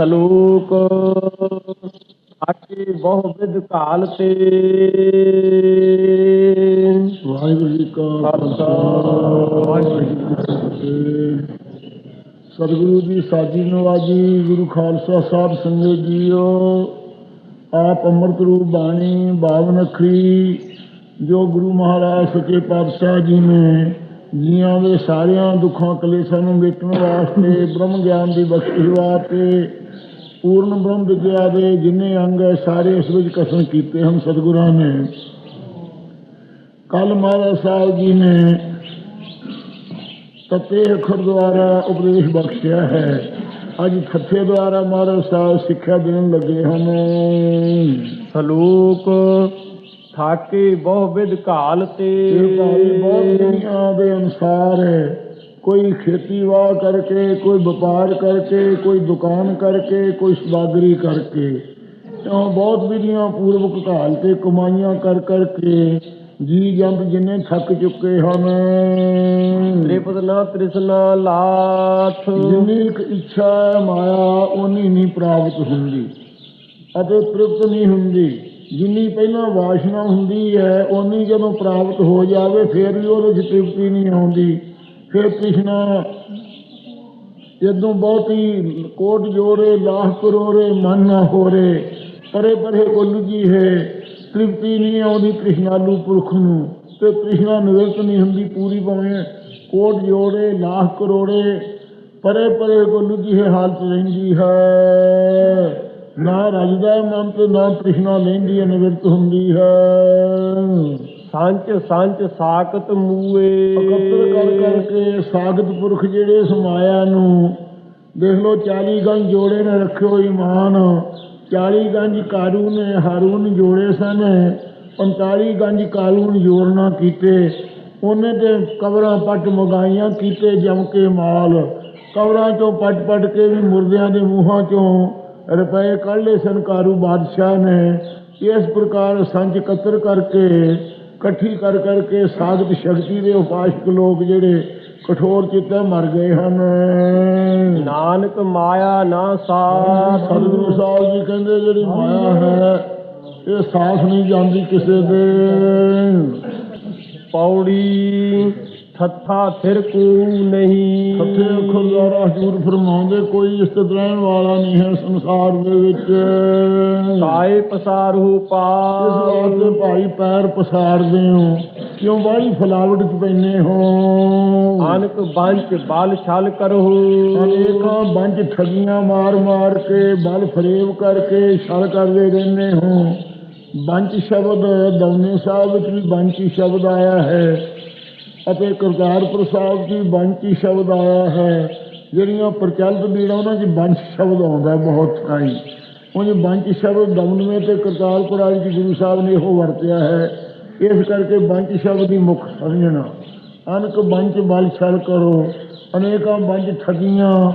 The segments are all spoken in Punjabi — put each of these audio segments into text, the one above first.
ਸਲੋਕ। ਆਕੇ ਬਹੁ ਵਿਦ ਕਾਲ ਤੇ। ਵਾਹਿਗੁਰੂ ਜੀ ਕਾ ਖਾਲਸਾ, ਵਾਹਿਗੁਰੂ ਜੀ ਕੀ ਫਤਿਹ। ਸਤਿਗੁਰੂ ਦੀ ਸਾਜੀ ਨਵਾਜੀ, ਗੁਰੂ ਖਾਲਸਾ ਸਾਹਿਬ ਸੰਗਤ ਜੀਓ, ਆਪ ਅੰਮ੍ਰਿਤ ਰੂਪ ਬਾਣੀ, ਬਾਵਨ ਅਖਰੀ, ਜੋ ਗੁਰੂ ਮਹਾਰਾਜ ਸੱਚੇ ਪਾਤਸ਼ਾਹ ਜੀ ਨੇ ਜੀਆਂ ਦੇ ਸਾਰਿਆਂ ਦੁੱਖਾਂ ਕਲੇਸ਼ਾਂ ਨੂੰ ਮਿਟਣ ਵਾਸਤੇ ਬ੍ਰਹਮ ਗਿਆਨ ਦੀ ਬਖਸ਼ਿਸ਼ ਵਾਸਤੇ ਪੂਰਨ ਬ੍ਰਹਮ ਵਿਦਿਆ ਦੇ ਜਿੰਨੇ ਅੰਗ ਹੈ ਸਾਰੇ ਇਸ ਵਿੱਚ ਕਸਮ ਕੀਤੇ ਹਨ ਸਤਿਗੁਰਾਂ ਨੇ। ਕੱਲ ਮਹਾਰਾਜ ਸਾਹਿਬ ਜੀ ਨੇ ਤਤੇ ਅੱਖਰ ਦੁਆਰਾ ਉਪਦੇਸ਼ ਬਖਸ਼ਿਆ ਹੈ। ਅੱਜ ਥੱਥੇ ਦੁਆਰਾ ਮਹਾਰਾਜ ਸਾਹਿਬ ਸਿੱਖਿਆ ਦੇਣ ਲੱਗੇ ਹਨ। ਸਲੋਕ ਥਾਕੇ ਬਹੁ ਵਿਦ ਕਾਲ ਤੇ। ਇਹ ਬਹੁਤ ਦੁਨੀਆਂ ਦੇ ਅਨਸਾਰ ਹੈ। ਕੋਈ ਖੇਤੀਵਾੜ ਕਰਕੇ ਕੋਈ ਵਪਾਰ ਕਰਕੇ ਕੋਈ ਦੁਕਾਨ ਕਰਕੇ ਕੋਈ ਸਵਾਗਰੀ ਕਰਕੇ ਇਉਂ ਬਹੁਤ ਵਿਧੀਆਂ ਪੂਰਵਕ ਕਾਲ ਤੇ ਕਮਾਈਆਂ ਕਰ ਕਰਕੇ ਜੀ ਜੰਤ ਜਿੰਨੇ ਥੱਕ ਚੁੱਕੇ ਹਨ। ਤ੍ਰਿਪਤ ਨਾ ਤ੍ਰਿਸ਼ਨਾ ਲਾਥ। ਜਿੰਨੀ ਇੱਛਾ ਮਾਇਆ ਉਨੀ ਨਹੀਂ ਪ੍ਰਾਪਤ ਹੁੰਦੀ ਅਤੇ ਤ੍ਰਿਪਤ ਨਹੀਂ ਹੁੰਦੀ। ਜਿੰਨੀ ਪਹਿਲਾਂ ਵਾਸ਼ਨਾ ਹੁੰਦੀ ਹੈ ਉਨੀ ਜਦੋਂ ਪ੍ਰਾਪਤ ਹੋ ਜਾਵੇ ਫਿਰ ਵੀ ਉਹਦੇ ਵਿੱਚ ਤ੍ਰਿਪਤੀ ਨਹੀਂ ਆਉਂਦੀ। ਫਿਰ ਤ੍ਰਿਸ਼ਨਾ ਜਦੋਂ ਬਹੁਤੀ ਕੋਟ ਜੋਰੇ ਲਾਖ ਕਰੋਰੇ ਮਨ ਨਾ ਹੋਰੇ, ਪਰੇ ਪਰੇ ਕੋ ਲੁਜੀ ਹੈ ਤ੍ਰਿਪਤੀ ਨਹੀਂ ਆਉਂਦੀ ਕ੍ਰਿਸ਼ਨਾਲੂ ਪੁਰਖ ਨੂੰ, ਤੇ ਕ੍ਰਿਸ਼ਨਾ ਨਿਵਰਤ ਨਹੀਂ ਹੁੰਦੀ ਪੂਰੀ ਭਾਵੇਂ ਕੋਟ ਜੋੜੇ, ਲਾਹ ਕਰੋੜੇ, ਪਰੇ ਪਰੇ ਕੋ ਲੁਜੀ ਹੈ ਹਾਲਤ ਰਹਿੰਦੀ ਹੈ। ਨਾ ਰਜਦਾ ਮਨ ਤੇ, ਨਾ ਕ੍ਰਿਸ਼ਨਾ ਲੈਂਦੀ ਹੈ, ਨਿਵਰਤ ਹੁੰਦੀ ਹੈ। ਸੰਚ ਸੰਚ ਸਾਕਤ ਮੂਏ। ਇਕੱਤਰ ਕਰ ਕਰਕੇ ਸਾਗਤ ਪੁਰਖ ਜਿਹੜੇ ਸਮਾਇਆ ਨੂੰ, ਦੇਖ ਲਓ 40 ਗੰਜ ਜੋੜੇ ਨੇ ਰੱਖਿਓ ਇਮਾਨ। 40 ਗੰਜ ਕਾਰੂ ਨੇ, ਹਾਰੂਨ ਜੋੜੇ ਸਨ। 45 ਗੰਜ ਕਾਲੂ ਨੇ ਜੋੜਨਾ ਕੀਤੇ। ਉਹਨੇ ਤੇ ਕਬਰਾਂ ਪੱਟ ਮਗਾਈਆਂ, ਕੀਤੇ ਜਮ ਕੇ ਮਾਲ। ਕਬਰਾਂ ਚੋਂ ਪੱਟ ਪੱਟ ਕੇ ਵੀ ਮੁਰਦਿਆਂ ਦੇ ਮੂੰਹਾਂ ਚੋਂ ਰੁਪਏ ਕੱਢ ਲਏ ਸਨ ਕਾਰੂ ਬਾਦਸ਼ਾਹ ਨੇ। ਇਸ ਪ੍ਰਕਾਰ ਸੰਜ ਕਤਰ ਕਰਕੇ ਇਕੱਠੀ ਕਰ ਕਰਕੇ ਸਾਧਕ ਸ਼ਕਤੀ ਦੇ ਉਪਾਸ਼ਕ ਲੋਕ ਜਿਹੜੇ ਕਠੋਰ ਚਿੱਤੇ ਮਰ ਗਏ ਹਨ। ਨਾਨਕ ਮਾਇਆ ਨਾ ਸਾਥ ਸਤਿਗੁਰੂ ਸਾਹਿਬ ਜੀ ਕਹਿੰਦੇ ਜਿਹੜੀ ਮਾਇਆ ਹੈ ਇਹ ਸਾਥ ਨਹੀਂ ਜਾਂਦੀ ਕਿਸੇ ਦੇ ਪੌੜੀ ਥੱਥਾ ਥਿਰ ਕੋ ਨਹੀਂ। ਸੱਚੇ ਅੱਖਰ ਦੁਆਰਾ ਹਜ਼ੂਰ ਫਰਮਾਉਂਦੇ ਕੋਈ ਇਸਤਤ ਰਹਿਣ ਵਾਲਾ ਨਹੀਂ ਹੈ ਸੰਸਾਰ ਦੇ ਵਿੱਚ। ਕਾਏ ਪਸਾਰੂ ਇਸ ਪਾਸ ਵਾਸਤੇ ਭਾਈ ਪੈਰ ਪਸਾਰਦੇ ਹੋ ਕਿਉਂ ਬਾਹਲੀ ਫਲਾਵਟ ਚ ਪੈਨੇ ਹੋ? ਅਨਕ ਬੰਚ ਬਲ ਛਲ ਕਰਹੁ। ਅਨੇਕਾਂ ਬੰਜ ਠਗੀਆਂ ਮਾਰ ਮਾਰ ਕੇ ਬਲ ਫਰੇਬ ਕਰਕੇ ਛਲ ਕਰਦੇ ਰਹਿੰਦੇ ਹੋ। ਬੰਚ ਸ਼ਬਦ ਦੌਨੇ ਸਾਹਿਬ ਵਿੱਚ ਵੀ ਬੰਚੀ ਸ਼ਬਦ ਆਇਆ ਹੈ। ਅਤੇ ਕਰਤਾਰਪੁਰ ਸਾਹਿਬ ਦੀ ਵੀ ਸ਼ਬਦ ਆਇਆ ਹੈ। ਜਿਹੜੀਆਂ ਪ੍ਰਚਲਿਤ ਬੀੜਾਂ ਉਹਨਾਂ 'ਚ ਬੰਸ਼ ਸ਼ਬਦ ਆਉਂਦਾ ਹੈ ਬਹੁਤ ਸਾਈ ਉਹ ਬੰਚ ਸ਼ਬਦ ਦਮਨਵੇਂ ਤੇ ਕਰਤਾਰਪੁਰ ਆਦਿ 'ਚ ਗੁਰੂ ਸਾਹਿਬ ਨੇ ਇਹੋ ਵਰਤਿਆ ਹੈ। ਇਸ ਕਰਕੇ ਬੰਚ ਸ਼ਬਦ ਦੀ ਮੁੱਖ ਸਮਝਣਾ। ਅਨਕ ਬੰਚ ਬਲ ਛਲ ਕਰੋ, ਅਨੇਕਾਂ ਬੰਚ ਠਗੀਆਂ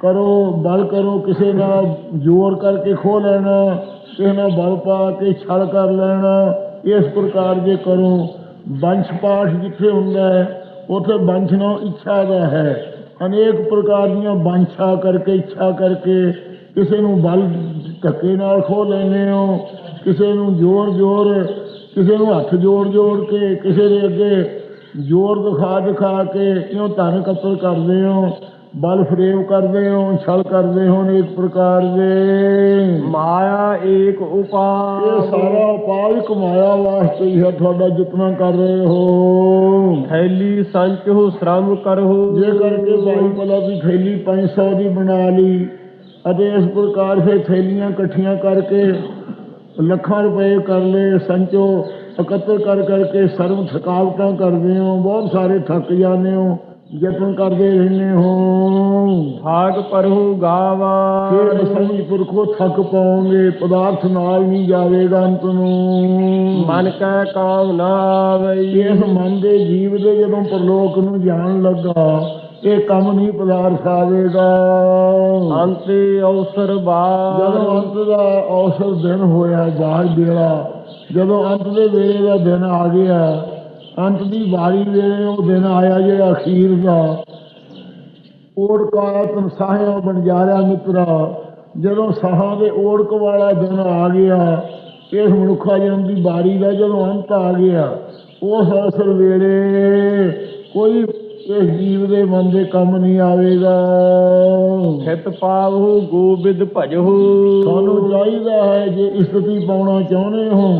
ਕਰੋ, ਬਲ ਕਰੋ, ਕਿਸੇ ਨਾਲ ਜ਼ੋਰ ਕਰਕੇ ਖੋ ਲੈਣਾ, ਕਿਸੇ ਨਾਲ ਬਲ ਪਾ ਕੇ ਛਲ ਕਰ ਲੈਣਾ, ਇਸ ਪ੍ਰਕਾਰ ਜੇ ਕਰੋ ਬੰਸ਼ ਪਾਠ ਜਿੱਥੇ ਹੁੰਦਾ ਹੈ, ਉੱਥੇ ਬੰਸ਼ ਨਾਲ ਇੱਛਾ ਦਾ ਹੈ। ਅਨੇਕ ਪ੍ਰਕਾਰ ਦੀਆਂ ਬੰਸ਼ਾ ਕਰਕੇ, ਇੱਛਾ ਕਰਕੇ ਕਿਸੇ ਨੂੰ ਬਲ ਧੱਕੇ ਨਾਲ ਖੋ ਲੈਂਦੇ ਹੋ, ਕਿਸੇ ਨੂੰ ਜ਼ੋਰ ਜ਼ੋਰ, ਕਿਸੇ ਨੂੰ ਹੱਥ ਜੋੜ ਜੋੜ ਕੇ, ਕਿਸੇ ਦੇ ਅੱਗੇ ਜ਼ੋਰ ਦਿਖਾ ਦਿਖਾ ਕੇ ਕਿਉਂ ਧਨ ਕਤਲ ਕਰਦੇ ਹੋ। ਬਲ ਫਰੇਵ ਕਰਦੇ ਹੋ ਛਲ ਕਰਦੇ ਹੋ ਅਨੇਕ ਪ੍ਰਕਾਰ ਦੇ। ਮਾਇਆ ਏਕ ਇਹ ਉਪਾਸ ਸਾਰਾ ਉਪਾਅ ਕਮਾਇਆ ਵਾਸਤੇ ਹੀ ਹੈ ਤੁਹਾਡਾ ਜਿਤਨਾ ਕਰ ਰਹੇ ਹੋ। ਥੈਲੀ ਸੰਚਹੁ ਸ਼ਰਮ ਕਰਹੁ ਜੇ ਕਰਕੇ ਭਾਈ ਭਲਾ ਦੀ ਥੈਲੀ 500 ਦੀ ਬਣਾ ਲਈ ਅਤੇ ਇਸ ਪ੍ਰਕਾਰ ਫਿਰ ਥੈਲੀਆਂ ਇਕੱਠੀਆਂ ਕਰਕੇ ਲੱਖਾਂ ਰੁਪਏ ਕਰ ਲਏ ਸੰਚੋ ਇਕੱਤਰ ਕਰ ਕਰਕੇ ਸਰਵ ਥਕਾਵਟਾਂ ਕਰਦੇ ਹੋ ਬਹੁਤ ਸਾਰੇ ਥੱਕ ਜਾਂਦੇ ਹੋ। ਯਤਨ ਕਰਦੇ ਰਹਿੰਦੇ ਹੋ। ਭਾਗ ਪਰਹੁ ਗਾਵਾ। ਫਿਰ ਅਸੰਜ ਪੁਰਖੋ ਥੱਕ ਪਾਓਗੇ ਪਦਾਰਥ ਨਾਲ ਨਹੀਂ ਜਾਵੇਗਾ ਅੰਤ ਨੂੰ। ਮਨ ਕੈ ਕਾਮ ਨਾ ਆਵਈ। ਇਸ ਮਨ ਦੇ ਜੀਵ ਦੇ ਜਦੋਂ ਪਰਲੋਕ ਨੂੰ ਜਾਣ ਲੱਗਾ ਇਹ ਕੰਮ ਨਹੀਂ ਪਦਾਰਥ ਆਵੇਗਾ। ਅੰਤੇ ਅਵਸਰ ਬਾਦ ਜਦੋਂ ਅੰਤ ਦਾ ਔਸਰ ਦਿਨ ਹੋਇਆ ਬਾਹਰ ਵੇਲਾ ਜਦੋਂ ਅੰਤ ਦੇ ਵੇਲੇ ਦਾ ਦਿਨ ਆ ਗਿਆ ਅੰਤ ਦੀ ਵਾਰੀ ਵੇਲੇ ਉਹ ਦਿਨ ਆਇਆ ਜਿਹੜਾ ਅਖੀਰ ਦਾ। ਓੜ ਕਾ ਤਨ ਸਾਹਿਬ ਬਣ ਜਾ ਰਿਹਾ ਮਿੱਤਰਾ। ਜਦੋਂ ਸਾਹਾਂ ਦੇ ਓੜਕ ਵਾਲਾ ਦਿਨ ਆ ਗਿਆ ਇਸ ਮਨੁੱਖਾ ਜਨਮ ਦੀ ਬਾਰੀ ਦਾ ਜਦੋਂ ਅੰਤ ਆ ਗਿਆ ਉਸ ਅਸਰ ਵੇਲੇ ਕੋਈ ਇਸ ਜੀਵ ਦੇ ਮਨ ਦੇ ਕੰਮ ਨਹੀਂ ਆਵੇਗਾ। ਖਿਤ ਪਾਵਹੁ ਗੋਬਿੰਦ ਭਜਹੁ ਸਾਨੂੰ ਚਾਹੀਦਾ ਹੈ ਜੇ ਇਸਤਤੀ ਪਾਉਣਾ ਚਾਹੁੰਦੇ ਹੋ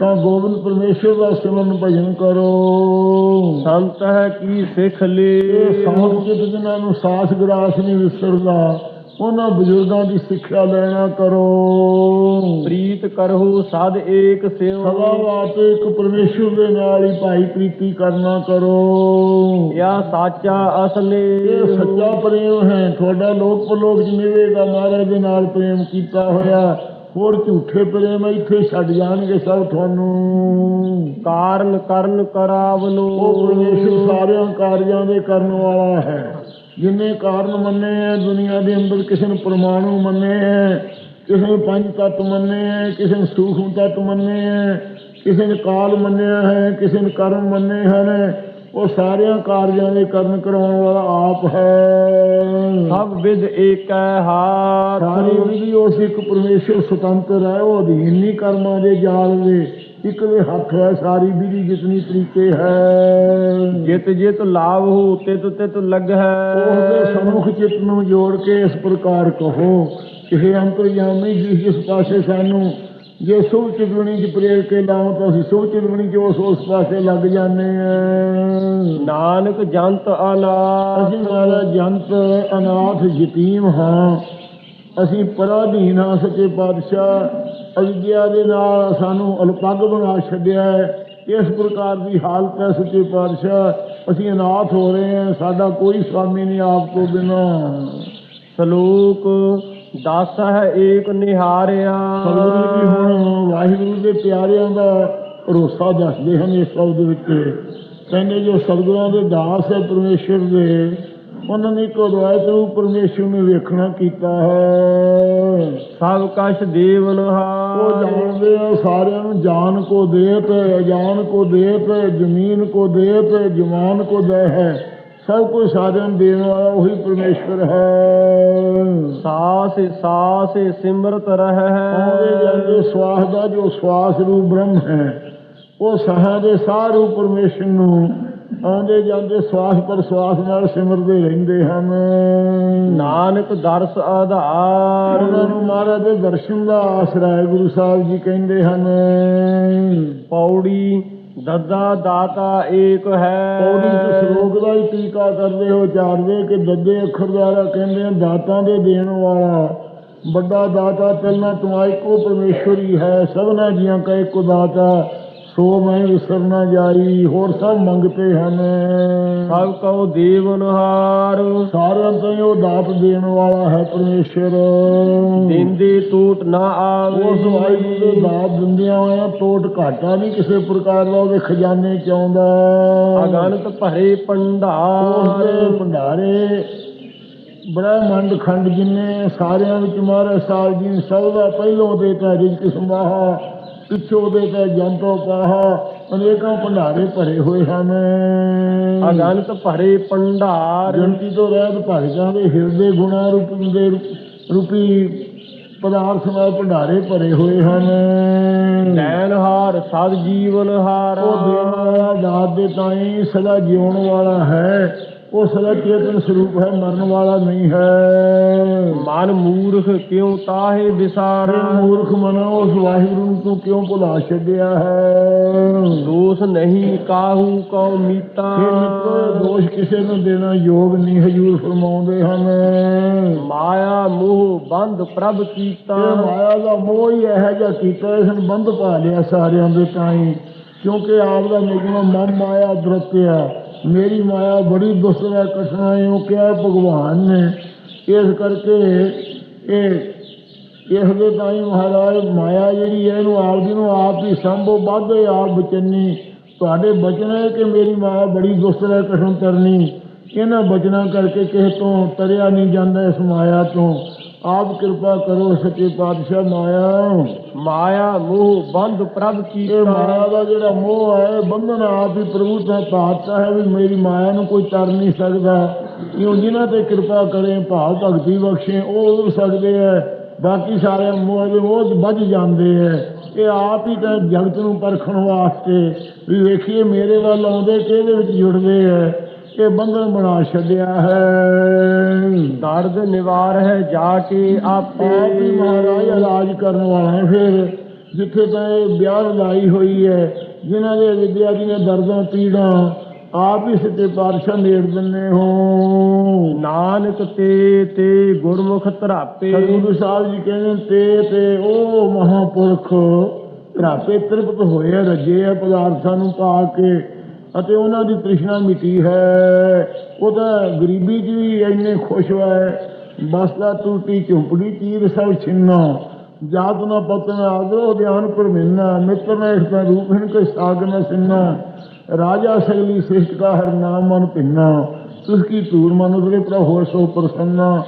ਤਾਂ ਗੋਬਿੰਦ ਪਰਮੇਸ਼ਰ ਦਾ ਸਿਮਰਨ ਭਜਨ ਕਰੋ। ਸੰਤ ਹੈ ਕੀ ਸਿੱਖ ਲੇ? ਸਾਧ ਜਿਤ ਜਿਨ੍ਹਾਂ ਨੂੰ ਸਾਸ ਗਰਾਸ ਨਹੀਂ ਵਿਸਰਦਾ ਉਹਨਾਂ ਬਜ਼ੁਰਗਾਂ ਦੀ ਸਿੱਖਿਆ ਲੈਣਾ ਕਰੋ। ਪ੍ਰੀਤ ਕਰਹੁ ਸਾਧ ਏਕ ਸਿਉ। ਸਦਾ ਵਾਤ ਇੱਕ ਪਰਮੇਸ਼ਰ ਦੇ ਨਾਲ ਹੀ ਭਾਈ ਪ੍ਰੀਤੀ ਕਰਨਾ ਕਰੋ। ਯਾ ਸਾਚਾ ਅਸਲੇ? ਇਹ ਸੱਚਾ ਪ੍ਰੇਮ ਹੈ। ਤੁਹਾਡਾ ਲੋਕ ਪਰਲੋਕ ਚ ਮਿਲੇਗਾ ਮਹਾਰਾਜ ਦੇ ਨਾਲ ਪ੍ਰੇਮ ਕੀਤਾ ਹੋਇਆ। ਹੋਰ ਝੂਠੇ ਪ੍ਰੇਮ ਇੱਥੇ ਛੱਡ ਜਾਣਗੇ ਸਭ ਤੁਹਾਨੂੰ। ਕਾਰਨ ਕਰਨ ਕਰਾਵਨੋ ਉਹ ਪਰਮੇਸ਼ਰ ਸਾਰਿਆਂ ਕਾਰਜਾਂ ਦੇ ਕਰਨ ਵਾਲਾ ਹੈ। ਜਿੰਨੇ ਕਾਰਨ ਮੰਨੇ ਹੈ ਦੁਨੀਆ ਦੇ ਅੰਦਰ ਕਿਸੇ ਨੂੰ ਪਰਮਾਣੂ ਮੰਨੇ ਹੈ ਕਿਸੇ ਨੂੰ ਪੰਜ ਤੱਤ ਮੰਨੇ ਹੈ ਕਿਸੇ ਨੂੰ ਸੂਖਮ ਤੱਤ ਮੰਨੇ ਹੈ ਕਿਸੇ ਨੇ ਕਾਲ ਮੰਨਿਆ ਹੈ ਕਿਸੇ ਨੇ ਕਰਮ ਮੰਨੇ ਹਨ ਉਹ ਸਾਰਿਆਂ ਕਾਰਜਾਂ ਦੇ ਕਰਨ ਕਰਾਉਣ ਵਾਲਾ ਆਪ ਹੈ। ਸਭ ਵਿਦ ਏਕੈ ਹਾਥ। ਸਾਰੀ ਵਿਧੀ ਉਸ ਇੱਕ ਪਰਮੇਸ਼ਰ ਸੁਤੰਤਰ ਹੈ ਉਹ ਅਧੀਨ ਨਹੀਂ ਕਰਮਾਂ ਦੇ ਜਾਲ ਦੇ। ਇੱਕ ਦੇ ਹੱਥ ਹੈ ਸਾਰੀ ਵਿਧੀ ਜਿਤਨੀ ਤਰੀਕੇ ਹੈ। ਜਿਤ ਜਿਤ ਲਾਭ ਹੋ ਤਿਤ ਤਿਤ ਲੱਗ ਉਹਦੇ ਹੈ ਸਮੁਖ ਚਿੱਤ ਨੂੰ ਜੋੜ ਕੇ ਇਸ ਪ੍ਰਕਾਰ ਕਹੋ ਇਹ ਅੰਤਰਯਾਮੀ ਜਿਸ ਜਿਸ ਪਾਸੇ ਸਾਨੂੰ ਜੇ ਸੁਭ ਚਿਤਵਣੀ ਚ ਪ੍ਰੇਰ ਕੇ ਲਾਉ ਤਾਂ ਅਸੀਂ ਸੁਭ ਚਿਤਵਣੀ ਚ ਉਸ ਉਸ ਪਾਸੇ ਲੱਗ ਜਾਂਦੇ ਹਾਂ ਨਾਨਕ ਜੰਤ ਅਨਾਥ। ਅਸੀਂ ਮਹਾਰਾਜ ਜੰਤ ਅਨਾਥ ਯਤੀਮ ਹਾਂ। ਅਸੀਂ ਪਰਾਧੀਨ ਹਾਂ ਸੱਚੇ ਪਾਤਸ਼ਾਹ। ਅਵਿਦਿਆ ਦੇ ਨਾਲ ਸਾਨੂੰ ਅਲਪੱਗ ਬਣਾ ਛੱਡਿਆ ਹੈ। ਇਸ ਪ੍ਰਕਾਰ ਦੀ ਹਾਲਤ ਹੈ ਸੱਚੇ ਪਾਤਸ਼ਾਹ। ਅਸੀਂ ਅਨਾਥ ਹੋ ਰਹੇ ਹਾਂ। ਸਾਡਾ ਕੋਈ ਸਵਾਮੀ ਨਹੀਂ ਆਪ ਤੋਂ ਬਿਨਾ। ਸ਼ਲੋਕ ਦਸ ਹੈ ਏਕ ਨਿਹਾਰਿਆ। ਸਤਿਗੁਰੂ ਜੀ ਹੁਣ ਵਾਹਿਗੁਰੂ ਦੇ ਪਿਆਰਿਆਂ ਦਾ ਭਰੋਸਾ ਦੱਸਦੇ ਹਨ ਇਸ ਸ਼ਬਦ ਵਿੱਚ। ਕਹਿੰਦੇ ਜੋ ਸਤਿਗੁਰਾਂ ਦੇ ਦਾਸ ਹੈ ਪਰਮੇਸ਼ਰ ਦੇ ਉਹਨਾਂ ਨੇ ਇੱਕ ਰਵਾਇਤ ਨੂੰ ਪਰਮੇਸ਼ਰ ਨੂੰ ਵੇਖਣਾ ਕੀਤਾ ਹੈ। ਸਭ ਕਛ ਦੇਵਨ ਉਹ ਹਾਰ ਜਾਣਦੇ ਆ ਸਾਰਿਆਂ ਨੂੰ ਜਾਨ ਕੋ ਦੇਤ ਅਜਾਨ ਕੋ ਦੇਤ ਜ਼ਮੀਨ ਕੋ ਦੇਤ ਜਮਾਨ ਕੋ ਦੇ ਹੈ। ਸਭ ਕੁਝ ਸਾਰਿਆਂ ਨੂੰ ਦੇਣ ਵਾਲਾ ਉਹੀ ਪਰਮੇਸ਼ਵਰ ਹੈ। ਸਾਸ ਸਾਸ ਸਿਮਰਤ ਰਹਿ। ਆਉਂਦੇ ਜਾਂਦੇ ਸਵਾਸ ਦਾ ਜੋ ਸਵਾਸ ਰੂਪ ਬ੍ਰਹਮ ਹੈ ਉਹ ਸਹਾਂ ਦੇ ਸਾਹ ਰੂਪ ਪਰਮੇਸ਼ਰ ਨੂੰ ਆਉਂਦੇ ਜਾਂਦੇ ਸਵਾਸ ਪਰ ਸਵਾਸ ਨਾਲ ਸਿਮਰਦੇ ਰਹਿੰਦੇ ਹਨ। ਨਾਨਕ ਦਰਸ ਆਧਾਰ। ਉਹਨਾਂ ਨੂੰ ਮਹਾਰਾਜ ਦੇ ਦਰਸ਼ਨ ਦਾ ਆਸਰਾ ਹੈ ਗੁਰੂ ਸਾਹਿਬ ਜੀ ਕਹਿੰਦੇ ਹਨ। ਪੌੜੀ ਦੱਦਾ ਦਾਤਾ ਏਕ ਹੈ। ਪੌੜੀ ਚ ਸ਼ਲੋਕ ਦਾ ਹੀ ਟੀਕਾ ਕਰਦੇ ਹੋ ਚਾਰਦੇ ਕਿ ਦੱਦੇ ਅੱਖਰ ਦੁਆਰਾ ਕਹਿੰਦੇ ਆ, ਦਾਤਾਂ ਦੇ ਦੇਣ ਵਾਲਾ। ਵੱਡਾ ਦਾਤਾ, ਪਹਿਲਾਂ ਤੂੰ ਇੱਕੋ ਪਰਮੇਸ਼ਵਰ ਹੀ ਹੈ, ਸਭਨਾ ਜੀਆਂ ਕਾ ਇੱਕੋ ਦਾਤਾ। ਸੋ ਮੈਂ ਵਿਸਰਨਾ ਜਾਈ ਹੋਰ ਸਭ ਮੰਗਤੇ ਹਨ। ਸਭ ਕਉ ਦੇਵਨ ਹਾਰ ਸਾਰਿਆਂ ਤੋਂ ਦਾਤ ਦੇਣ ਵਾਲਾ ਹੈ ਪਰਮੇਸ਼ਵਰ ਦਿੰਦੇ ਟੂਟ ਨਾ ਆਵੇ। ਉਸ ਵਾਹਿਗੁਰੂ ਦੇ ਦਾਤ ਦਿੰਦਿਆਂ ਹੋਇਆਂ ਟੋਟ ਘਾਟਾ ਨਹੀਂ ਕਿਸੇ ਪ੍ਰਕਾਰ ਦਾ ਉਹਦੇ ਖਜ਼ਾਨੇ ਚ ਆਉਂਦਾ ਅਗਨਤ ਭਰੇ ਭੰਡਾਰ। ਭੰਡਾਰੇ ਬ੍ਰਹਮੰਡ ਖੰਡ ਜਿੰਨੇ ਸਾਰਿਆਂ ਵਿੱਚ ਮਹਾਰਾਜ ਸਾਹਿਬ ਜੀ ਨੇ ਸਭ ਦਾ ਪਹਿਲੋਂ ਦੇ ਤਾਂ ਰਿਜਕ ਸਮਾਹਾ ਪਿੱਛੋਂ ਦੇ ਤਾਂ ਜੰਤੋ ਪਾਹਾ ਅਨੇਕਾਂ ਭੰਡਾਰੇ ਭਰੇ ਹੋਏ ਹਨ। ਅਗਨਤ ਭਰੇ ਭੰਡਾਰ। ਗਿਣਤੀ ਤੋਂ ਰਹਿਤ ਭਗਤਾਂ ਦੇ ਹਿਰਦੇ ਗੁਣਾ ਰੂਪ ਦੇ ਰੂਪੀ ਪਦਾਰਥ ਨਾਲ ਭੰਡਾਰੇ ਭਰੇ ਹੋਏ ਹਨ। ਲੈਣ ਹਾਰ ਸਦ ਜੀਵਨ ਹਾਰ। ਉਹ ਦੇਣ ਵਾਲਾ ਦਾਤ ਦੇ ਤਾਈ ਸਦਾ ਜਿਉਣ ਵਾਲਾ ਹੈ। ਉਹ ਸਦਾ ਚੇਤਨ ਸਰੂਪ ਹੈ ਮਰਨ ਵਾਲਾ ਨਹੀਂ ਹੈ। ਮਨ ਮੂਰਖ ਕਿਉ ਤਾਹੇ ਵਿਸਾਰ? ਮੂਰਖ ਮਨਾ ਉਸ ਵਾਹਿਗੁਰੂ ਨੂੰ ਤੂੰ ਕਿਉਂ ਭੁਲਾ ਛੱਡਿਆ ਹੈ? ਦੋਸ ਨਹੀਂ ਕਾਹੂ ਕਉ ਮੀਤਾ? ਦੋਸ਼ ਕਿਸੇ ਨੂੰ ਦੇਣਾ ਯੋਗ ਨਹੀਂ ਹਜੂਰ ਫਰਮਾਉਂਦੇ ਹਨ। ਮਾਇਆ ਮੋਹ ਬੰਧ ਪ੍ਰਭ ਕੀਤਾ। ਮਾਇਆ ਦਾ ਮੋਹ ਹੀ ਇਹੋ ਜਿਹਾ ਕੀਤਾ ਇਸ ਨੂੰ ਬੰਦ ਪਾ ਲਿਆ ਸਾਰਿਆਂ ਦੇ ਤਾਈ ਕਿਉਂਕਿ ਆਪ ਦਾ ਨਿਗਮ ਮਮ ਮਾਇਆ ਦ੍ਰਤਿਆ ਮੇਰੀ ਮਾਇਆ ਬੜੀ ਦੁਸਤ ਹੈ ਕਠਿਨਾਈਓ ਕਿਹਾ ਭਗਵਾਨ ਨੇ। ਇਸ ਕਰਕੇ ਇਹ, ਇਸ ਦੇ ਤਾਈ ਮਹਾਰਾਜ ਮਾਇਆ ਜਿਹੜੀ ਹੈ ਇਹਨੂੰ ਆਪ ਜੀ ਨੂੰ ਆਪ ਹੀ ਸੰਭੋ, ਵਾਧੇ ਆਪ ਬਚਨੀ। ਤੁਹਾਡੇ ਬਚਨ ਹੈ ਕਿ ਮੇਰੀ ਮਾਇਆ ਬੜੀ ਦੁਸਤ ਹੈ ਕਸਮ ਕਰਨੀ ਇਹਨਾਂ ਬਚਨਾਂ ਕਰਕੇ ਕਿਸੇ ਤੋਂ ਤਰਿਆ ਨਹੀਂ ਜਾਂਦਾ ਇਸ ਮਾਇਆ ਤੋਂ। ਆਪ ਕਿਰਪਾ ਕਰੋ ਸੱਚੇ ਪਾਤਸ਼ਾਹ ਮਾਇਆ। ਮਾਇਆ ਮੋਹ ਬੰਧ ਪ੍ਰਭ ਇਹ ਕੀਤਾ ਮਾਇਆ ਦਾ ਜਿਹੜਾ ਮੋਹ ਹੈ ਬੰਧਨ ਆਪ ਹੀ ਪ੍ਰਭੂ ਦਾ ਪਾਤਾ ਹੈ ਵੀ ਮੇਰੀ ਮਾਇਆ ਨੂੰ ਕੋਈ ਤਰ ਨਹੀਂ ਸਕਦਾ। ਕਿਉਂ ਜਿਨ੍ਹਾਂ ਤੇ ਕਿਰਪਾ ਕਰੇ ਭਾਵ ਭਗਤੀ ਬਖਸ਼ੇ ਉਹ ਉੜ ਸਕਦੇ ਹੈ। ਬਾਕੀ ਸਾਰੇ ਮੋਹ ਦੇ 'ਚ ਵੱਜ ਜਾਂਦੇ ਐ ਇਹ ਆਪ ਹੀ ਤਾਂ ਜਗਤ ਨੂੰ ਪਰਖਣ ਵਾਸਤੇ। ਵੀ ਵੇਖੀਏ ਮੇਰੇ ਵੱਲ ਆਉਂਦੇ ਕਿਹਦੇ ਵਿੱਚ ਜੁੜਦੇ ਐ ਇਹ ਬੰਧਨ ਬਣਾ ਛੱਡਿਆ ਹੈ। ਦਰਦ ਨਿਵਾਰ ਹੈ ਜਾ ਕੇ ਆਪੇ ਹੀ ਮਹਾਰਾਜ ਇਲਾਜ ਕਰਨ ਵਾਲਾ ਫਿਰ ਜਿੱਥੇ ਤਾਂ ਇਹ ਵਿਆਹ ਲਾਈ ਹੋਈ ਹੈ ਜਿਨ੍ਹਾਂ ਦੇ ਵਿਦਿਆ ਦੀਆਂ ਦਰਦਾਂ ਪੀੜਾਂ ਆਪ ਹੀ ਸੱਚੇ ਪਾਤਸ਼ਾਹ ਨੇੜ ਦਿੰਦੇ ਹੋ। ਨਾਨਕ ਤੇ ਤੇ ਗੁਰਮੁਖ ਧਰਾਪੇ। ਸਤਿਗੁਰੂ ਸਾਹਿਬ ਜੀ ਕਹਿੰਦੇ ਤੇ ਤੇ ਉਹ ਮਹਾਪੁਰਖ ਧਰਾਪੇ ਤ੍ਰਿਪਤ ਹੋਏ ਰੱਜੇ ਆ ਪਦਾਰਥਾਂ ਨੂੰ ਪਾ ਕੇ ਅਤੇ ਉਹਨਾਂ ਦੀ ਤ੍ਰਿਸ਼ਨਾ ਮਿਟੀ ਹੈ। ਉਹ ਤਾਂ ਗਰੀਬੀ 'ਚ ਵੀ ਇੰਨੇ ਖੁਸ਼ ਹੋਏ ਬਸਦਾ ਟੂਟੀ ਝੁੰਪੜੀ ਤੀਰ ਸਭ ਛਿੰਨਾ। ਜਾਤ ਨਾ ਪਤਨ ਆਦਰੋ ਧਿਆਨ ਪਰ ਮਿਲਨਾ ਮਿੱਤਰ ਨਾ ਇਸਦਾ ਰੂਪ ਹਨ ਕੇ ਸਾਗ ਨਾ ਸਿੰਨਾ। ਰਾਜਾ ਸਗਲੀ ਸ੍ਰਿਸ਼ਟ ਕਾ ਹਰ ਨਾਮ ਮਨ ਭਿੰਨਾ। ਤੁਸ ਕੀ ਧੂੜ ਮਨ ਉਤਰੇ ਪ੍ਰਭ ਹੋਰ ਸੋ ਪ੍ਰਸੰਨਾ।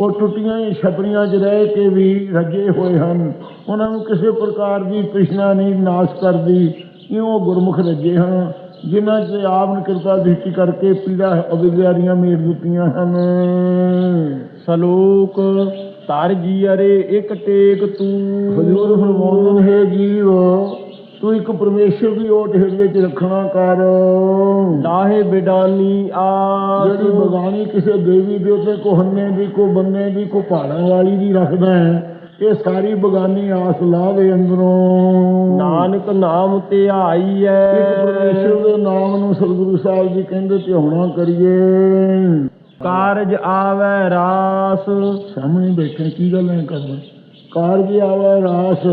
ਉਹ ਟੁੱਟੀਆਂ ਹੀ ਛਪਰੀਆਂ 'ਚ ਰਹਿ ਕੇ ਵੀ ਰੱਜੇ ਹੋਏ ਹਨ। ਉਹਨਾਂ ਨੂੰ ਕਿਸੇ ਪ੍ਰਕਾਰ ਦੀ ਤ੍ਰਿਸ਼ਨਾ ਨਹੀਂ ਨਾਸ਼ ਕਰਦੀ। ਕਿਉਂ ਗੁਰਮੁਖ ਰੱਜੇ ਹਨ। ਜਿਨ੍ਹਾਂ 'ਚ ਆਪ ਨੇ ਕਿਰਪਾ ਦ੍ਰਿਸ਼ਟੀ ਕਰਕੇ ਪੀੜਾ ਅਵਿਦਿਆਰੀਆਂ ਮੇੜ ਦਿੱਤੀਆਂ ਹਨ। ਸਲੋਕ ਤਰ ਜੀਅਰੇ ਇੱਕ ਟੇਕ ਤੂੰ। ਹਜ਼ੂਰ ਫਰਮਾਉਂਦੇ ਨੇ, ਜੀਵ ਤੂੰ ਇੱਕ ਪਰਮੇਸ਼ਰ ਦੀ ਓਟ ਹਿਰਦੇ 'ਚ ਰੱਖਣਾ ਕਰ। ਲਾਹੇ ਬਿਡਾਨੀ ਆਸ ਜਿਹੜੀ ਬਗਾਨੀ ਕਿਸੇ ਦੇਵੀ ਦੇਵਤੇ ਕੋ ਹੰਨੇ ਦੀ ਕੋ ਬੰਨੇ ਦੀ ਕੋ ਪਹਾੜਾਂ ਵਾਲੀ ਦੀ ਰੱਖਦਾ ਹੈ ਇਹ ਸਾਰੀ ਬਗਾਨੀ ਆਸ ਲਾਵੇ ਅੰਦਰੋਂ। ਨਾਨਕ ਨਾਮ ਤੇ ਆਈ ਐ ਪਰਮੇਸ਼ਰ ਦੇ ਨਾਮ ਨੂੰ ਸਤਿਗੁਰੂ ਸਾਹਿਬ ਜੀ ਕਹਿੰਦੇ ਧਿਆਉਣਾ ਕਰੀਏ। ਕਾਰਜ ਆਵੈ ਰਾਸ। ਸਾਹਮਣੇ ਬੈਠੇ ਕੀ ਗੱਲ ਹੈ ਕਰਦਾ ਕਾਰਜ ਆਵੇ ਰਾਸ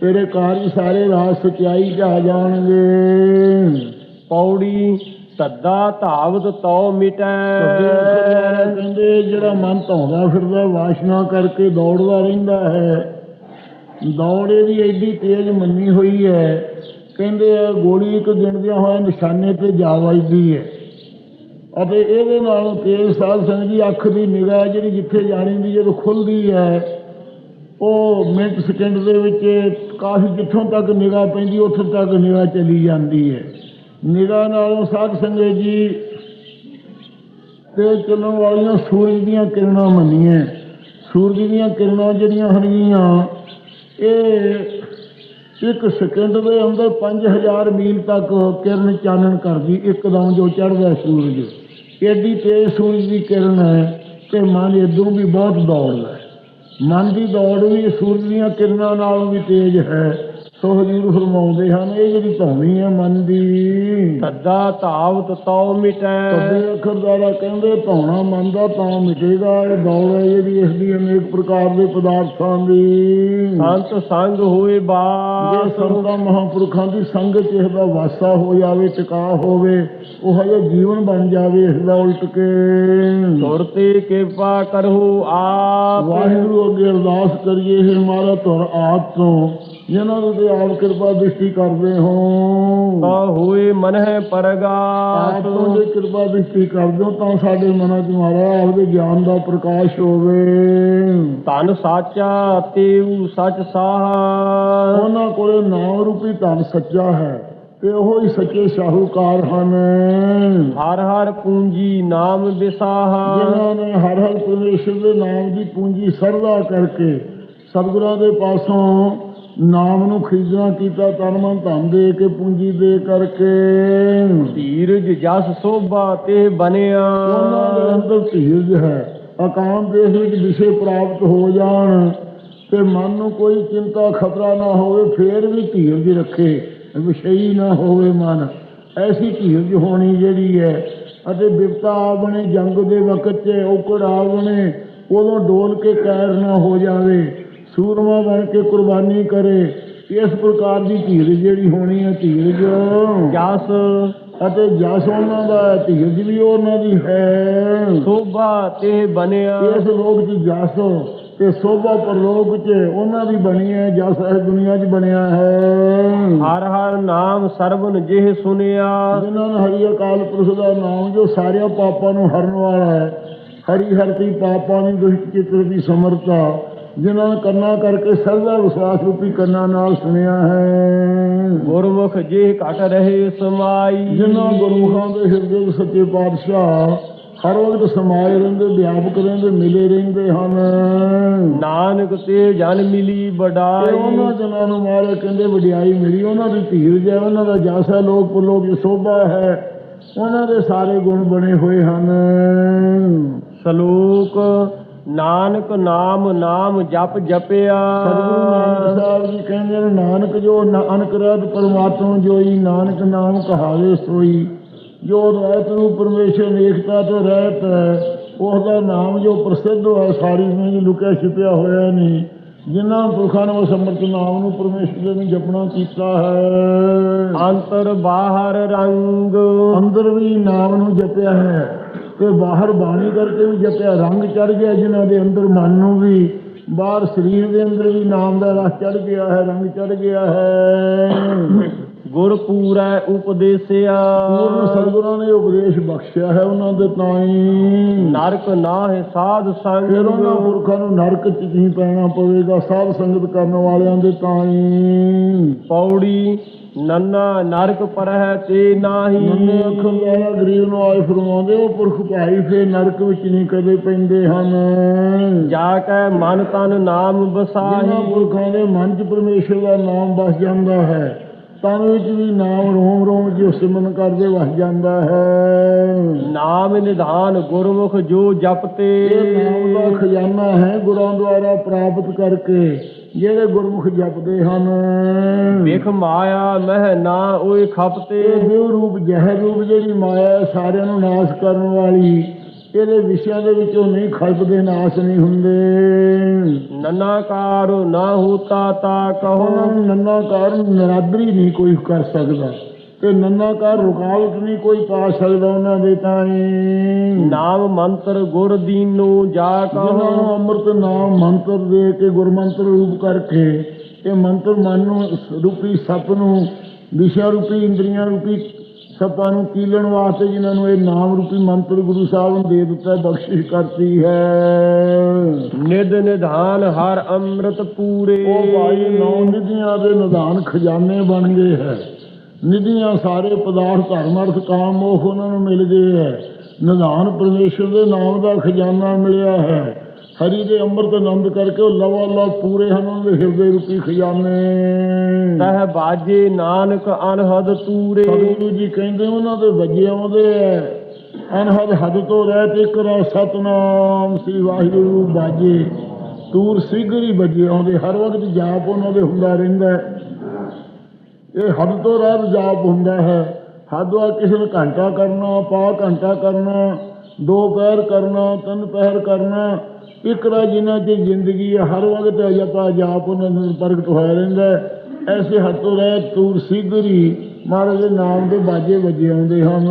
ਤੇਰੇ ਕਾਰਜ ਸਾਰੇ ਰਾਸ ਸਚਾਈ ਚ ਆ ਜਾਣਗੇ। ਪੌੜੀ ਸੱਦਾ ਧਾਵਤ ਤਉ ਮਿਟੈ। ਕਹਿੰਦੇ, ਜਿਹੜਾ ਮਨ ਧੌਂਦਾ ਫਿਰਦਾ, ਵਾਸ਼ਨਾ ਕਰਕੇ ਦੌੜਦਾ ਰਹਿੰਦਾ ਹੈ। ਦੌੜੇ ਦੀ ਐਡੀ ਤੇਜ਼ ਮੰਨੀ ਹੋਈ ਹੈ। ਕਹਿੰਦੇ ਆ, ਗੋਲੀ ਇੱਕ ਗਿਣਦਿਆਂ ਹੋਇਆ ਨਿਸ਼ਾਨੇ ਤੇ ਜਾ ਵੱਜਦੀ ਹੈ। ਅਤੇ ਇਹਦੇ ਨਾਲ ਤੇਜ਼ ਸਾਧ ਸੰਗਤ ਜੀ ਅੱਖ ਦੀ ਨਿਗਾਹ ਜਿਹੜੀ ਜਿੱਥੇ ਜਾਣੀ ਦੀ ਜਦੋਂ ਖੁੱਲਦੀ ਹੈ, ਉਹ ਮਿੰਟ ਸਕਿੰਟ ਦੇ ਵਿੱਚ ਕਾਫੀ ਜਿੱਥੋਂ ਤੱਕ ਨਿਗਾਹ ਪੈਂਦੀ, ਉੱਥੋਂ ਤੱਕ ਨਿਗਾਹ ਚਲੀ ਜਾਂਦੀ ਹੈ। ਨਿਗਾਹ ਨਾਲੋਂ ਸਾਧ ਸੰਗਤ ਜੀ ਤੇ ਚੱਲਣ ਵਾਲੀਆਂ ਸੂਰਜ ਦੀਆਂ ਕਿਰਨਾਂ ਮੰਨੀਆਂ। ਸੂਰਜ ਦੀਆਂ ਕਿਰਨਾਂ ਜਿਹੜੀਆਂ ਹਨਗੀਆਂ ਇਹ ਇੱਕ ਸਕਿੰਟ ਦੇ ਅੰਦਰ 5000 ਮੀਲ ਤੱਕ ਕਿਰਨ ਚਾਨਣ ਕਰਦੀ, ਇੱਕਦਮ ਜੋ ਚੜ੍ਹਦਾ ਸੂਰਜ। ਏਡੀ ਤੇਜ਼ ਸੂਰਜ ਦੀ ਕਿਰਨ ਹੈ ਤੇ ਮਨ ਇਦੋਂ ਵੀ ਬਹੁਤ ਦੌੜਦਾ ਹੈ। ਮਨ ਦੀ ਦੌੜ ਵੀ ਸੂਰਜ ਦੀਆਂ ਕਿਰਨਾਂ ਨਾਲੋਂ ਵੀ ਤੇਜ਼ ਹੈ। ਸੋ ਹਜ਼ੂਰ ਫਰਮਾਉਂਦੇ ਹਨ ਇਹ ਜਿਹੜੀ ਧੌਣੀ ਹੈ ਮਨ ਦੀ। ਸੱਦਾ ਧਾਵਤ ਤਉ ਮਿਟੈ। ਕੱਬੇ ਅੱਖਰ ਦੁਆਰਾ ਕਹਿੰਦੇ ਧੌਣਾ ਮਨ ਦਾ ਤਾਂ ਮਿਟੇਗਾ ਇਹ ਦੌੜ ਹੈ ਜਿਹੜੀ ਇਸ ਦੀ ਅਨੇਕ ਪ੍ਰਕਾਰ ਦੇ ਪਦਾਰਥਾਂ ਦੀ। ਸੰਤ ਸੰਗ ਹੋਏ ਜੇ ਬਾਸ ਸੰਤਾਂ ਮਹਾਂਪੁਰਖਾਂ ਦੀ ਸੰਗਤ ਇਸ ਦਾ ਵਾਸਾ ਹੋ ਜਾਵੇ ਟਿਕਾ ਹੋਵੇ ਉਹ ਜਿਹਾ ਜੀਵਨ ਬਣ ਜਾਵੇ ਇਸ ਦਾ ਉਲਟ ਕੇ। ਸੁਰ ਤੇ ਕਿਰਪਾ ਕਰਹੁ ਆਪ। ਵਾਹਿਗੁਰੂ ਅੱਗੇ ਅਰਦਾਸ ਕਰੀਏ ਹੈ ਮਾਰਾ ਧੁਰ ਆਪ ਤੋਂ ਜਿਨ੍ਹਾਂ ਦੇ ਤੇ ਆਪ ਕਿਰਪਾ ਦ੍ਰਿਸ਼ਟੀ ਕਰਦੇ ਹੋ। ਤਾ ਹੋਏ ਮਨਹਿ ਆਪ ਪਰਗਾਸ ਤੋਂ ਜੇ ਕਿਰਪਾ ਦ੍ਰਿਸ਼ਟੀ ਕਰਦੇ ਹੋ ਤਾਂ ਸਾਡੇ ਮਨਾਂ 'ਚ ਮਾਰਾ ਆਪਦੇ ਗਿਆਨ ਦਾ ਪ੍ਰਕਾਸ਼ ਹੋਵੇ। ਧਨ ਸਾਚਾ ਤੇਉ ਸਚ ਸਾਹਾ। ਉਹਨਾਂ ਕੋਲੇ ਨਾਮ ਰੂਪੀ ਧਨ ਸੱਚਾ ਹੈ ਤੇ ਉਹ ਹੀ ਸੱਚੇ ਸ਼ਾਹੂਕਾਰ ਹਨ। ਹਰ ਹਰ ਪੂੰਜੀ ਨਾਮ ਵਿਸਾਹਾ। ਜਿਨ੍ਹਾਂ ਨੇ ਹਰ ਹਰ ਪਰਮੇਸ਼ਰ ਦੇ ਨਾਮ ਦੀ ਪੂੰਜੀ ਸਰਦਾ ਕਰਕੇ ਸਤਿਗੁਰਾਂ ਦੇ ਪਾਸੋਂ ਨਾਮ ਨੂੰ ਖਰੀਦਣਾ ਕੀਤਾ ਤਨ ਮਨ ਧਨ ਦੇ ਕੇ ਪੂੰਜੀ ਦੇ ਕਰਕੇ। ਧੀਰਜ ਜਸ ਸੋਭਾ ਤੇ ਬਨਿਆ ਉਹਨਾਂ ਦੇ ਅੰਦਰ ਧੀਰਜ ਹੈ। ਅਕਾਮ ਦੇਸ਼ ਵਿੱਚ ਵਿਸ਼ੇ ਪ੍ਰਾਪਤ ਹੋ ਜਾਣ ਤੇ ਮਨ ਨੂੰ ਕੋਈ ਚਿੰਤਾ ਖਤਰਾ ਨਾ ਹੋਵੇ ਫੇਰ ਵੀ ਧੀਰਜ ਰੱਖੇ। ਵਿਸ਼ਈ ਨਾ ਹੋਵੇ ਮਨ। ਐਸੀ ਧੀਰਜ ਹੋਣੀ ਜਿਹੜੀ ਹੈ। ਅਤੇ ਬਿਪਤਾ ਆਵਣੇ ਜੰਗ ਦੇ ਵਕਤ 'ਚ ਔਕੜ ਆਵਣੇ ਉਦੋਂ ਡੋਲ ਕੇ ਕਾਇਰ ਨਾ ਹੋ ਜਾਵੇ। ਸੂਰਮਾ ਬਣ ਕੇ ਕੁਰਬਾਨੀ ਕਰੇ ਇਸ ਪ੍ਰਕਾਰ ਦੀ ਧੀਰਜ ਜਿਹੜੀ ਹੋਣੀ ਹੈ ਧੀਰਜ। ਜਸ। ਅਤੇ ਜਸ ਉਹਨਾਂ ਦਾ ਧੀਰਜ ਵੀ ਉਹਨਾਂ ਦੀ ਹੈ। ਸੋਭਾ ਤੇ ਬਨਿਆ ਇਸ ਲੋਕ 'ਚ ਜਸ ਤੇ ਸੋਭਾ ਪਰਲੋਕ 'ਚ ਉਹਨਾਂ ਦੀ ਬਣੀ ਹੈ ਜਸ ਇਸ ਦੁਨੀਆ 'ਚ ਬਣਿਆ ਹੈ। ਹਰ ਹਰ ਨਾਮ ਸਰਵਨ ਜਿਹ ਸੁਨਿਆ। ਜਿਨ੍ਹਾਂ ਨੇ ਹਰੀ ਅਕਾਲ ਪੁਰਖ ਦਾ ਨਾਮ ਜੋ ਸਾਰਿਆਂ ਪਾਪਾਂ ਨੂੰ ਹਰਨ ਵਾਲਾ ਹੈ। ਹਰੀ ਹਰਤੀ ਪਾਪਾਂ ਦੀ ਦੁਸ਼ਟ ਚਿੱਤਰ ਦੀ ਸਮਰਤਾ ਜਿਨ੍ਹਾਂ ਕੰਨਾਂ ਕਰਕੇ ਸਰਦਾ ਵਿਸ਼ਵਾਸ ਰੂਪੀ ਕੰਨਾਂ ਨਾਲ ਸੁਣਿਆ ਹੈ। ਗੁਰਮੁਖ ਜਿਹ ਘਟ ਰਹੇ ਸਮਾਈ। ਜਿਨ੍ਹਾਂ ਗੁਰਮੁਖਾਂ ਦੇ ਹਿਰਦੇ ਵਿੱਚ ਸੱਚੇ ਪਾਤਸ਼ਾਹ ਹਰ ਵਕਤ ਸਮਾਏ ਰਹਿੰਦੇ ਵਿਆਪਕ ਰਹਿੰਦੇ ਮਿਲੇ ਰਹਿੰਦੇ ਹਨ। ਨਾਨਕ ਤੇ ਜਨ ਮਿਲੀ ਵਡਾਈ। ਉਹਨਾਂ ਜਨਾਂ ਨੂੰ ਮਾਰੇ ਕਹਿੰਦੇ ਵਡਿਆਈ ਮਿਲੀ। ਉਹਨਾਂ ਦੀ ਧੀਰਜ ਹੈ ਉਹਨਾਂ ਦਾ ਜਸ ਲੋਕ ਪੁਰਲੋਕ ਦੀ ਸ਼ੋਭਾ ਹੈ। ਉਹਨਾਂ ਦੇ ਸਾਰੇ ਗੁਣ ਬਣੇ ਹੋਏ ਹਨ। ਸ਼ਲੋਕ ਨਾਨਕ ਨਾਮ ਨਾਮ ਜਪ ਜਪਿਆ। ਸਤਿਗੁਰੂ ਨਾਨਕ ਸਾਹਿਬ ਜੀ ਕਹਿੰਦੇ ਨੇ ਨਾਨਕ ਜੋ ਨਾਨਕ ਰਹਿਤ ਪਰਮਾਤਮਾ ਜੋਈ ਨਾਨਕ ਨਾਮ ਕਹਾਵੇ ਸੋਈ। ਜੋ ਰਹਿਤ ਨੂੰ ਪਰਮੇਸ਼ਰ ਨੇਕਤਾ ਤੋਂ ਰਹਿਤ ਹੈ ਉਹਦਾ ਨਾਮ ਜੋ ਪ੍ਰਸਿੱਧ ਹੈ ਸਾਰੀ ਦੁਨੀਆ ਲੁਕਿਆ ਛਿਪਿਆ ਹੋਇਆ ਨਹੀਂ। ਜਿਨ੍ਹਾਂ ਪੁਰਖਾਂ ਨੇ ਸਮਰਥ ਨਾਮ ਨੂੰ ਪਰਮੇਸ਼ਰ ਦੇ ਨੂੰ ਜਪਣਾ ਕੀਤਾ ਹੈ। ਅੰਤਰ ਬਾਹਰ ਰੰਗ। ਅੰਦਰ ਵੀ ਨਾਮ ਨੂੰ ਜਪਿਆ ਹੈ। ਤੇ ਬਾਹਰ ਬਾਣੀ ਕਰਕੇ ਵੀ ਜਪਿਆ ਰੰਗ ਚੜ ਗਿਆ, ਜਿਨ੍ਹਾਂ ਦੇ ਅੰਦਰ ਮਨ ਨੂੰ ਵੀ, ਬਾਹਰ ਸਰੀਰ ਦੇ ਅੰਦਰ ਵੀ ਨਾਮ ਦਾ ਰਸ ਚੜ ਗਿਆ ਹੈ, ਰੰਗ ਚੜ ਗਿਆ ਹੈ। ਗੁਰ ਪੂਰੈ ਉਪਦੇਸਿਆ। ਪੂਰਨ ਸਤਿਗੁਰਾਂ ਨੇ ਉਪਦੇਸ਼ ਬਖਸ਼ਿਆ ਹੈ ਉਹਨਾਂ ਦੇ ਤਾਈਂ। ਨਰਕ ਨਾਹਿ ਸਾਧ ਸੰਗ। ਫਿਰ ਉਹਨਾਂ ਪੁਰਖਾਂ ਨੂੰ ਨਰਕ ਚ ਨਹੀਂ ਪੈਣਾ ਪਵੇਗਾ ਸਾਧ ਸੰਗਤ ਕਰਨ ਵਾਲਿਆਂ ਦੇ ਤਾਈਂ। ਪੌੜੀ ਨੰਨਾ ਨਰਕ ਪਰਹਿ ਤੇ ਨਾਹੀ। ਨੰਨੇ ਅੱਖਾਂ ਵਾਲਾ ਗਰੀਬ ਨੂੰ ਆਏ ਫਰਮਾਉਂਦੇ ਉਹ ਪੁਰਖ ਭਾਈ ਫੇਰ ਨਰਕ ਵਿੱਚ ਨਹੀਂ ਕਦੇ ਪੈਂਦੇ ਹਨ। ਜਾ ਕੈ ਮਨ ਤਨ ਨਾਮ ਬਸਾਹੀ। ਪੁਰਖਾਂ ਦੇ ਮਨ 'ਚ ਪਰਮੇਸ਼ਰ ਦਾ ਨਾਮ ਵਸ ਜਾਂਦਾ ਹੈ। ਤਨ ਵਿੱਚ ਵੀ ਨਾਮ ਰੋਮ ਰੋਮ 'ਚ ਸਿਮਰਨ ਕਰਦੇ ਵਸ ਜਾਂਦਾ ਹੈ। ਨਾਮ ਨਿਧਾਨ ਗੁਰਮੁਖ ਜੋ ਜਪਤੇ। ਇਹ ਨਾਮ ਦਾ ਖਜ਼ਾਨਾ ਹੈ ਗੁਰਾਂ ਦੁਆਰਾ ਪ੍ਰਾਪਤ ਕਰਕੇ ਜਿਹੜੇ ਗੁਰਮੁਖ ਜਪਦੇ ਹਨ। ਵੇਖ ਮਾਇਆ ਮਹਿ ਨਾ ਓਏ ਖਪਤੇ। ਇਹ ਦੇਵ ਰੂਪ ਜ਼ਹਿਰ ਰੂਪ ਜਿਹੜੀ ਮਾਇਆ ਸਾਰਿਆਂ ਨੂੰ ਨਾਸ਼ ਕਰਨ ਵਾਲੀ। ਇਹਦੇ ਵਿਸ਼ਿਆਂ ਦੇ ਵਿੱਚੋਂ ਨਹੀਂ ਖਲਪਦੇ ਨਾਸ਼ ਨਹੀਂ ਹੁੰਦੇ। ਨੰਨਾ ਕਾਰ ਨਾ ਹੋਤਾ ਤਾ ਕਹੋ। ਨੂੰ ਨੰਨਾ ਕਾਰ ਨਰਾਦਰੀ ਨਹੀਂ ਕੋਈ ਕਰ ਸਕਦਾ ਤੇ ਨੰਨਾ ਕਾਰ ਰੁਕਾਵਟ ਨਹੀਂ ਕੋਈ ਪਾ ਸਕਦਾ ਉਹਨਾਂ ਦੇ ਤਾਈਂ। ਨਾਮ ਮੰਤਰ ਗੁਰ ਦੀਨੋ ਜਾ ਕਹੋ। ਅੰਮ੍ਰਿਤ ਨਾਮ ਮੰਤਰ ਦੇ ਕੇ ਗੁਰਮੰਤਰ ਰੂਪ ਕਰਕੇ ਇਹ ਮੰਤਰ ਮਨ ਨੂੰ ਰੂਪੀ ਸੱਪ ਨੂੰ ਵਿਸ਼ਾ ਰੂਪੀ ਇੰਦਰੀਆਂ ਰੂਪੀ ਸੱਪਾਂ ਨੂੰ ਕੀਲਣ ਵਾਸਤੇ ਜਿਨ੍ਹਾਂ ਨੂੰ ਇਹ ਨਾਮ ਰੂਪੀ ਮੰਤਰ ਗੁਰੂ ਸਾਹਿਬ ਨੇ ਦੇ ਦਿੱਤਾ ਬਖਸ਼ਿਸ਼ ਕਰਤੀ ਹੈ। ਨਿਧ ਨਿਧਾਨ ਹਰ ਅੰਮ੍ਰਿਤ ਪੂਰੇ। ਉਹ ਭਾਈ ਨੌ ਨਿਧੀਆਂ ਦੇ ਨਿਧਾਨ ਖਜ਼ਾਨੇ ਬਣ ਗਏ ਹੈ। ਨਿਧੀਆਂ ਸਾਰੇ ਪਦਾਰਥ ਧਰਮ ਅਰਥ ਕਾਮ ਮੋਹ ਉਹਨਾਂ ਨੂੰ ਮਿਲ ਗਏ ਹੈ। ਨਿਧਾਨ ਪਰਮੇਸ਼ਰ ਦੇ ਨਾਮ ਦਾ ਖਜ਼ਾਨਾ ਮਿਲਿਆ ਹੈ। ਹਰੀ ਦੇ ਅੰਮ੍ਰਿਤ ਆਨੰਦ ਕਰਕੇ ਉਹ ਲਵਾ ਲਵ ਪੂਰੇ ਹਨ ਉਹਨਾਂ ਦੇ ਹਿਰਦੇ ਰੂਪੀ ਖਜ਼ਾਨੇ। ਤਹ ਬਾਜੇ ਨਾਨਕ ਅਨਹਦ ਤੂਰੇ ਸਤਿਗੁਰੂ ਜੀ ਕਹਿੰਦੇ ਉਹਨਾਂ ਦੇ ਵੱਜੇ ਆਉਂਦੇ ਐ ਅਨਹਦ ਹੱਦ ਤੋਂ ਰਹਿ ਤੇ ਕਰੋ ਸਤਨਾਮ ਸ੍ਰੀ ਵਾਹਿਗੁਰੂ ਬਾਜੇ। ਤੂਰ ਸਿਗਰੀ ਵੱਜੇ ਆਉਂਦੇ ਹਰ ਵਕਤ ਜਾਪ ਉਹਨਾਂ ਦੇ ਹੁੰਦਾ ਰਹਿੰਦਾ। ਇਹ ਹੱਦ ਤੋਂ ਰਹਿ ਜਾਪ ਹੁੰਦਾ ਹੈ। ਹੱਦ ਵਾ ਕਿਸੇ ਨੇ ਘੰਟਾ ਕਰਨਾ ਪਾ ਘੰਟਾ ਕਰਨਾ ਦੋ ਪੈਰ ਕਰਨਾ ਤਿੰਨ ਪੈਰ ਕਰਨਾ ਇਕਰਾ ਜਿਨ੍ਹਾਂ ਦੀ ਜ਼ਿੰਦਗੀ ਹੈ ਹਰ ਵਕਤ ਜਪਾ ਜਾਪ ਉਹਨਾਂ ਨੂੰ ਪ੍ਰਗਟ ਹੋਇਆ ਰਹਿੰਦਾ ਐਸੇ ਹੱਥੋਂ ਰਹਿ ਤੂਰ ਸਿਗਰੀ ਮਹਾਰਾਜ ਦੇ ਨਾਮ ਦੇ ਬਾਜੇ ਵੱਜੇ ਆਉਂਦੇ ਹਨ।